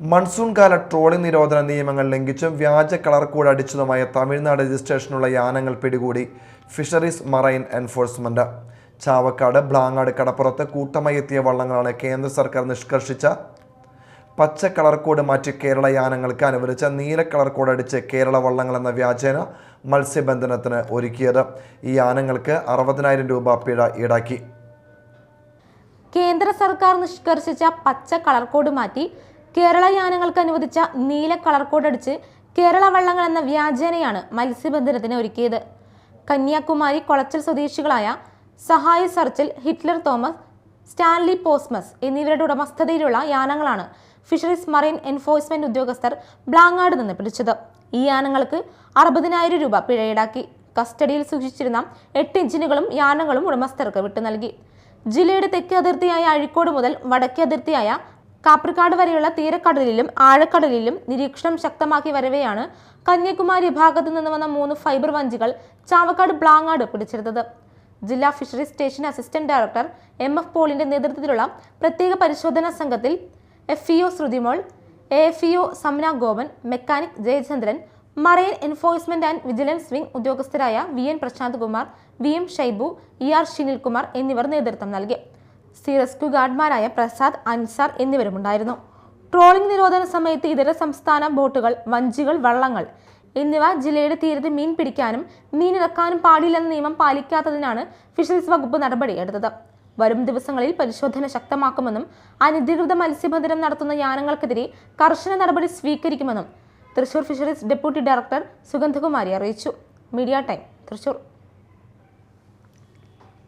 Monsoon കാല trawling നിരോധന നിയമങ്ങൾ ലംഘിച്ചും വ്യാജ കളർ കോഡ് അടിച്ചതുമായ തമിഴ്നാട് രജിസ്ട്രേഷനുള്ള യാനങ്ങൾ പിടികൂടി. Fisheries marine enforcement. Chavakkad Blangad കടപ്പുറത്ത് കൂട്ടമായി എത്തിയ വള്ളങ്ങളാണ് കേന്ദ്ര സർക്കാർ നിഷ്കർഷിച്ച. പച്ച കളർ കോഡ് മാറ്റി കേരള യാനങ്ങൾക്ക് അനുവദിച്ച നീല കളർ കോഡ് അടിച്ച് കേരള വള്ളങ്ങൾ എന്ന വ്യാജേന മത്സ്യബന്ധനത്തിന് ഒരുക്കിയത്. ഈ യാനങ്ങൾക്ക് അറുപതിനായിരം രൂപ പിഴ ഈടാക്കി. കേന്ദ്ര സർക്കാർ നിഷ്കർഷിച്ച പച്ച കളർ കോഡ് മാറ്റി കേരള യാനങ്ങൾക്ക് അനുവദിച്ച നീല കളർ കോഡ് അടിച്ച് കേരള വള്ളങ്ങൾ എന്ന വ്യാജേനയാണ് മത്സ്യബന്ധനത്തിന് ഒരുക്കിയത്. കന്യാകുമാരി കൊളച്ചൽ സ്വദേശികളായ സഹായ സർച്ചിൽ ഹിറ്റ്ലർ തോമസ് സ്റ്റാൻലി പോസ്മസ് എന്നിവരുടെ ഉടമസ്ഥതയിലുള്ള യാനങ്ങളാണ് ഫിഷറീസ് മറൈൻ എൻഫോഴ്സ്മെന്റ് ഉദ്യോഗസ്ഥർ ബ്ലാങ്ങാട് നിന്ന് പിടിച്ചത്. ഈ യാനങ്ങൾക്ക് അറുപതിനായിരം രൂപ പിഴ ഈടാക്കി കസ്റ്റഡിയിൽ സൂക്ഷിച്ചിരുന്ന എട്ട് എഞ്ചിനുകളും യാനങ്ങളും ഉടമസ്ഥർക്ക് വിട്ടു നൽകി. ജില്ലയുടെ തെക്കേ അതിർത്തിയായ അഴിക്കോട് മുതൽ വടക്കേ അതിർത്തിയായ കാപ്രിക്കാട് വരെയുള്ള തീരക്കടലിലും ആഴക്കടലിലും നിരീക്ഷണം ശക്തമാക്കി വരവെയാണ് കന്യാകുമാരി ഭാഗത്തു നിന്ന് വന്ന മൂന്ന് ഫൈബർ വഞ്ചികൾ ചാവക്കാട് ബ്ലാങ്ങാട് പിടിച്ചെടുത്തത്. ജില്ലാ fisheries station assistant director M F പോളിന്റെ നേതൃത്വത്തിലുള്ള പ്രത്യേക പരിശോധനാ സംഘത്തിൽ F EO Shruthimol A F EO Samana Gopan mechanic Jayachandran marine enforcement and vigilance wing ഉദ്യോഗസ്ഥരായ V N Prashanth Kumar V M Shaibu E R Shinilkumar എന്നിവർ നേതൃത്വം നൽകി. Sea rescue ഗാർഡ്മാരായ പ്രസാദ് അൻസാർ എന്നിവരുമുണ്ടായിരുന്നു. ട്രോളിംഗ് നിരോധന സമയത്ത് ഇതര സംസ്ഥാന ബോട്ടുകൾ വഞ്ചികൾ വള്ളങ്ങൾ എന്നിവ ജില്ലയുടെ തീരത്ത് മീൻ പിടിക്കാനും മീൻ ഇറക്കാനും പാടില്ലെന്ന നിയമം പാലിക്കാത്തതിനാണ് ഫിഷറീസ് വകുപ്പ് നടപടിയെടുത്തത് വരും ദിവസങ്ങളിൽ പരിശോധന ശക്തമാക്കുമെന്നും അനധികൃത മത്സ്യബന്ധനം നടത്തുന്ന യാനങ്ങൾക്കെതിരെ കർശന നടപടി സ്വീകരിക്കുമെന്നും Thrissur fisheries deputy director Sugandhakumari അറിയിച്ചു. Media time Thrissur.